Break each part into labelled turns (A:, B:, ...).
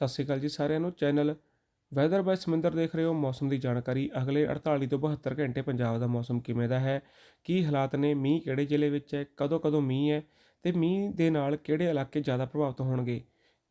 A: ਸਤਿ ਸ਼੍ਰੀ ਅਕਾਲ ਜੀ ਸਾਰਿਆਂ ਨੂੰ। ਚੈਨਲ ਵੈਦਰ ਬਾਈ ਸਮੁੰਦਰ ਦੇਖ ਰਹੇ ਹੋ। ਮੌਸਮ ਦੀ ਜਾਣਕਾਰੀ ਅਗਲੇ 48 ਤੋਂ 72 ਘੰਟੇ ਪੰਜਾਬ ਦਾ ਮੌਸਮ ਕਿਵੇਂ ਦਾ ਹੈ? ਕੀ ਹਾਲਾਤ ਨੇ? ਮੀਂਹ ਕਿਹੜੇ ਜ਼ਿਲ੍ਹੇ ਵਿੱਚ ਹੈ? ਕਦੋਂ ਕਦੋਂ ਮੀਂਹ ਹੈ? ਤੇ ਮੀਂਹ ਦੇ ਨਾਲ ਕਿਹੜੇ ਇਲਾਕੇ ਜ਼ਿਆਦਾ ਪ੍ਰਭਾਵਿਤ ਹੋਣਗੇ?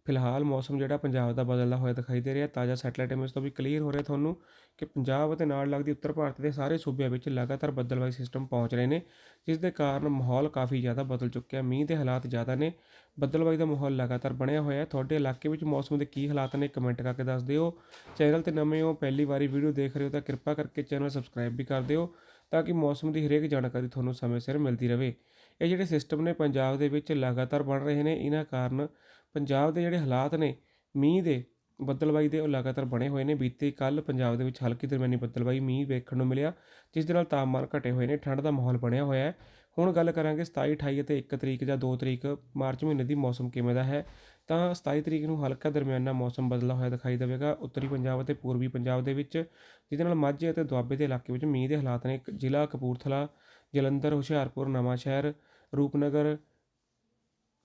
A: ਫਿਲਹਾਲ ਮੌਸਮ ਜਿਹੜਾ ਪੰਜਾਬ ਦਾ ਬਦਲਦਾ ਹੋਇਆ ਦਿਖਾਈ ਦੇ ਰਿਹਾ, ਤਾਜ਼ਾ ਸੈਟਲਾਈਟ ਇਮੇਜ ਤੋਂ ਵੀ ਕਲੀਅਰ ਹੋ ਰਿਹਾ ਤੁਹਾਨੂੰ ਕਿ ਪੰਜਾਬ ਅਤੇ ਨਾਲ ਲੱਗਦੀ ਉੱਤਰ ਭਾਰਤ ਦੇ ਸਾਰੇ ਸੂਬਿਆਂ ਵਿੱਚ ਲਗਾਤਾਰ ਬੱਦਲਵਾਈ ਸਿਸਟਮ ਪਹੁੰਚ ਰਹੇ ਨੇ, ਜਿਸ ਦੇ ਕਾਰਨ ਮਾਹੌਲ ਕਾਫੀ ਜ਼ਿਆਦਾ ਬਦਲ ਚੁੱਕਿਆ ਮੀਂਹ ਦੇ ਹਾਲਾਤ ਜ਼ਿਆਦਾ ਨੇ, ਬੱਦਲਵਾਈ ਦਾ ਮਾਹੌਲ ਲਗਾਤਾਰ ਬਣਿਆ ਹੋਇਆ ਹੈ। ਤੁਹਾਡੇ ਇਲਾਕੇ ਵਿੱਚ ਮੌਸਮ ਦੇ ਕੀ ਹਾਲਾਤ ਨੇ ਕਮੈਂਟ ਕਰਕੇ ਦੱਸ ਦਿਓ। ਚੈਨਲ ਤੇ ਨਵੇਂ ਹੋ, ਪਹਿਲੀ ਵਾਰੀ ਵੀਡੀਓ ਦੇਖ ਰਹੇ ਹੋ ਤਾਂ ਕਿਰਪਾ ਕਰਕੇ ਚੈਨਲ ਸਬਸਕ੍ਰਾਈਬ ਵੀ ਕਰ ਦਿਓ ਤਾਂ ਕਿ ਮੌਸਮ ਦੀ ਹਰੇਕ ਜਾਣਕਾਰੀ ਤੁਹਾਨੂੰ ਸਮੇਂ ਸਿਰ ਮਿਲਦੀ ਰਹੇ। ਇਹ ਜਿਹੜੇ ਸਿਸਟਮ ਨੇ ਪੰਜਾਬ ਦੇ ਵਿੱਚ ਲਗਾਤਾਰ ਬਣ ਰਹੇ ਨੇ, ਇਹਨਾਂ ਕਾਰਨ ਪੰਜਾਬ ਦੇ ਜਿਹੜੇ ਹਾਲਾਤ ਨੇ, ਮੀਂਹ ਦੇ ਬੱਦਲਵਾਈ ਦੇ ਉਹ ਲਗਾਤਾਰ ਬਣੇ ਹੋਏ ਨੇ। ਬੀਤੇ ਕੱਲ ਪੰਜਾਬ ਦੇ ਵਿੱਚ ਹਲਕੀ ਦਰਮਿਆਨੀ ਬੱਦਲਵਾਈ ਮੀਂਹ ਵੇਖਣ ਨੂੰ ਮਿਲਿਆ, ਜਿਸ ਦੇ ਨਾਲ ਤਾਪਮਾਨ ਘਟੇ ਹੋਏ ਨੇ, ਠੰਡ ਦਾ ਮਾਹੌਲ ਬਣਿਆ ਹੋਇਆ ਹੈ। ਹੁਣ ਗੱਲ ਕਰਾਂਗੇ 27 28 ਅਤੇ 1 ਤਰੀਕ ਜਾਂ 2 ਤਰੀਕ ਮਾਰਚ ਮਹੀਨੇ ਦੀ ਮੌਸਮ ਕਿਵੇਂ ਦਾ ਹੈ। ਤਾਂ 27 ਤਰੀਕ ਨੂੰ ਹਲਕਾ ਦਰਮਿਆਨਾ ਮੌਸਮ ਬਦਲਾ ਹੋਇਆ ਦਿਖਾਈ ਦੇਵੇਗਾ। ਉੱਤਰੀ ਪੰਜਾਬ ਅਤੇ ਪੂਰਬੀ ਪੰਜਾਬ ਦੇ ਵਿੱਚ, ਜਿਹਦੇ ਨਾਲ ਮਾਝੇ ਅਤੇ ਦੁਆਬੇ ਦੇ ਇਲਾਕੇ ਵਿੱਚ ਮੀਂਹ ਦੇ ਹਾਲਾਤ ਨੇ। ਜ਼ਿਲ੍ਹਾ ਕਪੂਰਥਲਾ, ਜਲੰਧਰ, ਹੁਸ਼ਿਆਰਪੁਰ, ਨਵਾਂਸ਼ਹਿਰ, ਰੂਪਨਗਰ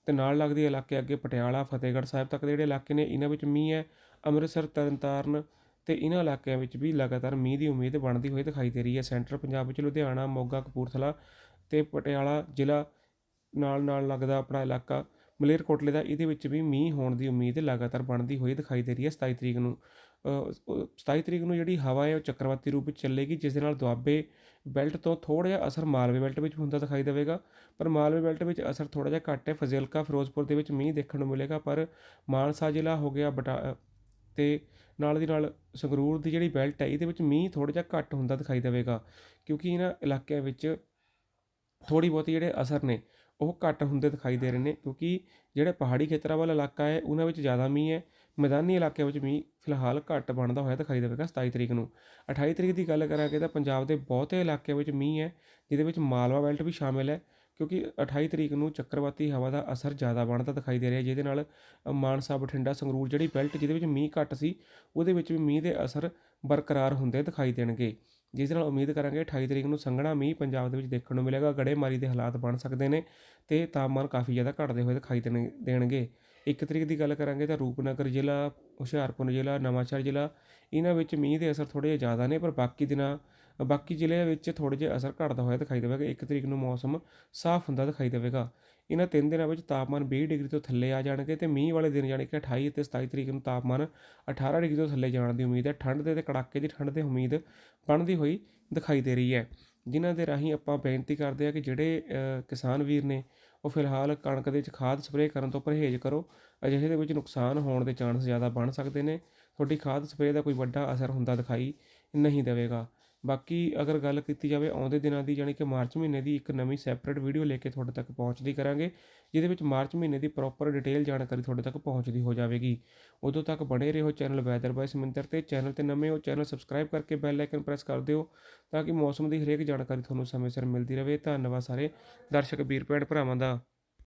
A: ਅਤੇ ਨਾਲ ਲੱਗਦੇ ਇਲਾਕੇ ਅੱਗੇ ਪਟਿਆਲਾ, ਫਤਿਹਗੜ੍ਹ ਸਾਹਿਬ ਤੱਕ ਦੇ ਜਿਹੜੇ ਇਲਾਕੇ ਨੇ, ਇਹਨਾਂ ਵਿੱਚ ਮੀਂਹ ਹੈ, ਅੰਮ੍ਰਿਤਸਰ, ਤਰਨਤਾਰਨ ਤੇ ਇਹਨਾਂ ਇਲਾਕਿਆਂ ਵਿੱਚ ਵੀ ਲਗਾਤਾਰ ਮੀਂਹ ਦੀ ਉਮੀਦ ਬਣਦੀ ਹੋਈ ਦਿਖਾਈ ਦੇ ਰਹੀ ਹੈ। ਸੈਂਟਰ ਪੰਜਾਬ ਵਿੱਚ ਲੁਧਿਆਣਾ, ਮੋਗਾ, ਕਪੂਰਥਲਾ ਤੇ ਪਟਿਆਲਾ ਜ਼ਿਲ੍ਹਾ ਨਾਲ ਨਾਲ ਲੱਗਦਾ ਆਪਣਾ ਇਲਾਕਾ ਮਲੇਰਕੋਟਲੇ ਦਾ ਇਹਦੇ ਵਿੱਚ ਵੀ ਮੀਂਹ ਹੋਣ ਦੀ ਉਮੀਦ ਲਗਾਤਾਰ ਬਣਦੀ ਹੋਈ ਦਿਖਾਈ ਦੇ ਰਹੀ ਹੈ 27 ਤਰੀਕ ਨੂੰ। 27 ਤਰੀਕ ਨੂੰ ਜਿਹੜੀ ਹਵਾ ਹੈ ਉਹ ਚੱਕਰਵਾਤੀ ਰੂਪ ਵਿੱਚ ਚੱਲੇਗੀ, ਜਿਸ ਦੇ ਨਾਲ ਦੁਆਬੇ ਬੈਲਟ ਤੋਂ ਥੋੜ੍ਹਾ ਜਿਹਾ ਅਸਰ ਮਾਲਵੇ ਬੈਲਟ ਵਿੱਚ ਹੁੰਦਾ ਦਿਖਾਈ ਦੇਵੇਗਾ। ਪਰ ਮਾਲਵੇ ਬੈਲਟ ਵਿੱਚ ਅਸਰ ਥੋੜ੍ਹਾ ਜਿਹਾ ਘੱਟ ਹੈ। ਫਜ਼ਿਲਕਾ, ਫਿਰੋਜ਼ਪੁਰ ਦੇ ਵਿੱਚ ਮੀਂਹ ਦੇਖਣ ਨੂੰ ਮਿਲੇਗਾ, ਪਰ ਮਾਨਸਾ ਜ਼ਿਲ੍ਹਾ ਹੋ ਗਿਆ ਬਟਾ ਤੇ ਨਾਲ ਦੀ ਨਾਲ ਸੰਗਰੂਰ ਦੀ ਜਿਹੜੀ ਬੈਲਟ ਹੈ, ਇਹਦੇ ਵਿੱਚ ਮੀਂਹ ਥੋੜ੍ਹਾ ਜਿਹਾ ਘੱਟ ਹੁੰਦਾ ਦਿਖਾਈ ਦੇਵੇਗਾ, ਕਿਉਂਕਿ ਇਹਨਾਂ ਇਲਾਕਿਆਂ ਵਿੱਚ ਥੋੜ੍ਹੀ ਬਹੁਤੀ ਜਿਹੜੇ ਅਸਰ ਨੇ ਉਹ ਘੱਟ ਹੁੰਦੇ ਦਿਖਾਈ ਦੇ ਰਹੇ ਨੇ ਕਿਉਂਕਿ ਜਿਹੜੇ ਪਹਾੜੀ ਖੇਤਰਾਂ ਵਾਲਾ ਇਲਾਕਾ ਹੈ, ਉਹਨਾਂ ਵਿੱਚ ਜ਼ਿਆਦਾ ਮੀਂਹ ਹੈ। ਮੈਦਾਨੀ ਇਲਾਕਿਆਂ ਵਿੱਚ ਮੀਂਹ ਫਿਲਹਾਲ ਘੱਟ ਬਣਦਾ ਹੋਇਆ ਦਿਖਾਈ ਦੇਵੇਗਾ 27 ਤਰੀਕ ਨੂੰ। 28 ਤਰੀਕ ਦੀ ਗੱਲ ਕਰਾਂਗੇ ਤਾਂ ਪੰਜਾਬ ਦੇ ਬਹੁਤੇ ਇਲਾਕਿਆਂ ਵਿੱਚ ਮੀਂਹ ਹੈ, ਜਿਹਦੇ ਵਿੱਚ ਮਾਲਵਾ ਬੈਲਟ ਵੀ ਸ਼ਾਮਿਲ ਹੈ ਕਿਉਂਕਿ 28 ਤਰੀਕ ਨੂੰ ਚੱਕਰਵਾਤੀ ਹਵਾ ਦਾ ਅਸਰ ਜ਼ਿਆਦਾ ਬਣਦਾ ਦਿਖਾਈ ਦੇ ਰਿਹਾ, ਜਿਹਦੇ ਨਾਲ ਮਾਨਸਾ, ਬਠਿੰਡਾ, ਸੰਗਰੂਰ ਜਿਹੜੀ ਬੈਲਟ ਜਿਹਦੇ ਵਿੱਚ ਮੀਂਹ ਘੱਟ ਸੀ, ਉਹਦੇ ਵਿੱਚ ਵੀ ਮੀਂਹ ਦੇ ਅਸਰ ਬਰਕਰਾਰ ਹੁੰਦੇ ਦਿਖਾਈ ਦੇਣਗੇ। ਜਿਸ ਨਾਲ ਉਮੀਦ ਕਰਾਂਗੇ 28 ਤਰੀਕ ਨੂੰ ਸੰਘਣਾ ਮੀਂਹ ਪੰਜਾਬ ਦੇ ਵਿੱਚ ਦੇਖਣ ਨੂੰ ਮਿਲੇਗਾ, ਗੜੇਮਾਰੀ ਦੇ ਹਾਲਾਤ ਬਣ ਸਕਦੇ ਨੇ ਤੇ ਤਾਪਮਾਨ ਕਾਫੀ ਜ਼ਿਆਦਾ ਘਟਦੇ ਹੋਏ ਦਿਖਾਈ ਦੇਣਗੇ। 1 ਤਰੀਕ ਦੀ ਗੱਲ ਕਰਾਂਗੇ ਤਾਂ ਰੂਪਨਗਰ ਜ਼ਿਲ੍ਹਾ, ਹੁਸ਼ਿਆਰਪੁਰ ਜ਼ਿਲ੍ਹਾ, ਨਵਾਂਸ਼ਹਿਰ ਜ਼ਿਲ੍ਹਾ, ਇਹਨਾਂ ਵਿੱਚ ਮੀਂਹ ਦੇ ਅਸਰ ਥੋੜ੍ਹੇ ਜਿਹੇ ਜ਼ਿਆਦਾ ਨੇ, ਪਰ ਬਾਕੀ ਦਿਨਾਂ ਬਾਕੀ ਜ਼ਿਲ੍ਹਿਆਂ ਵਿੱਚ ਥੋੜ੍ਹੇ ਜਿਹੇ ਅਸਰ ਘਟਦਾ ਹੋਇਆ ਦਿਖਾਈ ਦੇਵੇਗਾ। 1 ਤਰੀਕ ਨੂੰ ਮੌਸਮ ਸਾਫ਼ ਹੁੰਦਾ ਦਿਖਾਈ ਦੇਵੇਗਾ। ਇਹਨਾਂ ਤਿੰਨ ਦਿਨਾਂ ਵਿੱਚ ਤਾਪਮਾਨ 20 ਡਿਗਰੀ ਤੋਂ ਥੱਲੇ ਆ ਜਾਣਗੇ ਤੇ ਮੀਂਹ ਵਾਲੇ ਦਿਨ ਯਾਨੀ ਕਿ 28 ਅਤੇ 27 ਤਰੀਕ ਨੂੰ ਤਾਪਮਾਨ 18 ਡਿਗਰੀ ਤੋਂ ਥੱਲੇ ਜਾਣ ਦੀ ਉਮੀਦ ਹੈ। ਠੰਡ ਦੇ ਤੇ ਕੜਾਕੇ ਦੀ ਠੰਡ ਦੇ ਉਮੀਦ ਬਣਦੀ ਹੋਈ ਦਿਖਾਈ ਦੇ ਰਹੀ ਹੈ। ਜਿਨ੍ਹਾਂ ਦੇ ਰਾਹੀਂ ਆਪਾਂ ਬੇਨਤੀ ਕਰਦੇ ਆ ਕਿ ਜਿਹੜੇ ਕਿਸਾਨ ਵੀਰ ਨੇ ਉਹ ਫਿਲਹਾਲ ਕਣਕ ਦੇ ਵਿੱਚ ਖਾਦ ਸਪਰੇਅ ਕਰਨ ਤੋਂ ਪਰਹੇਜ਼ ਕਰੋ। ਅਜਿਹੇ ਦੇ ਵਿੱਚ ਨੁਕਸਾਨ ਹੋਣ ਦੇ ਚਾਂਸ ਜ਼ਿਆਦਾ ਬਣ ਸਕਦੇ ਨੇ। ਤੁਹਾਡੀ ਖਾਦ ਸਪਰੇਅ ਦਾ ਕੋਈ ਵੱਡਾ ਅਸਰ ਹੁੰਦਾ ਦਿਖਾਈ ਨਹੀਂ ਦੇਵੇਗਾ। ਬਾਕੀ ਅਗਰ ਗੱਲ ਕੀਤੀ ਜਾਵੇ ਆਉਂਦੇ ਦਿਨਾਂ ਦੀ ਯਾਨੀ ਕਿ ਮਾਰਚ ਮਹੀਨੇ ਦੀ ਇੱਕ ਨਵੀਂ ਸੈਪਰੇਟ ਵੀਡੀਓ ਲੈ ਕੇ ਤੁਹਾਡੇ ਤੱਕ ਪਹੁੰਚਦੀ ਕਰਾਂਗੇ, ਜਿਹਦੇ ਵਿੱਚ ਮਾਰਚ ਮਹੀਨੇ ਦੀ ਪ੍ਰੋਪਰ ਡਿਟੇਲ ਜਾਣਕਾਰੀ ਤੁਹਾਡੇ ਤੱਕ ਪਹੁੰਚਦੀ ਹੋ ਜਾਵੇਗੀ। ਉਦੋਂ ਤੱਕ ਬਣੇ ਰਹੋ ਚੈਨਲ ਵੈਦਰ ਬਾਈ ਸਮਿੰਦਰ ਤੇ ਚੈਨਲ ਤੇ ਨਵੇਂ ਹੋ ਚੈਨਲ ਸਬਸਕ੍ਰਾਈਬ ਕਰਕੇ ਬੈਲ ਆਈਕਨ ਪ੍ਰੈਸ ਕਰ ਦਿਓ, ਤਾਂ ਕਿ ਮੌਸਮ ਦੀ ਹਰੇਕ ਜਾਣਕਾਰੀ ਤੁਹਾਨੂੰ ਸਮੇਂ ਸਿਰ ਮਿਲਦੀ ਰਹੇ। ਧੰਨਵਾਦ ਸਾਰੇ ਦਰਸ਼ਕ, ਵੀਰ ਭੈਣ ਭਰਾਵਾਂ ਦਾ।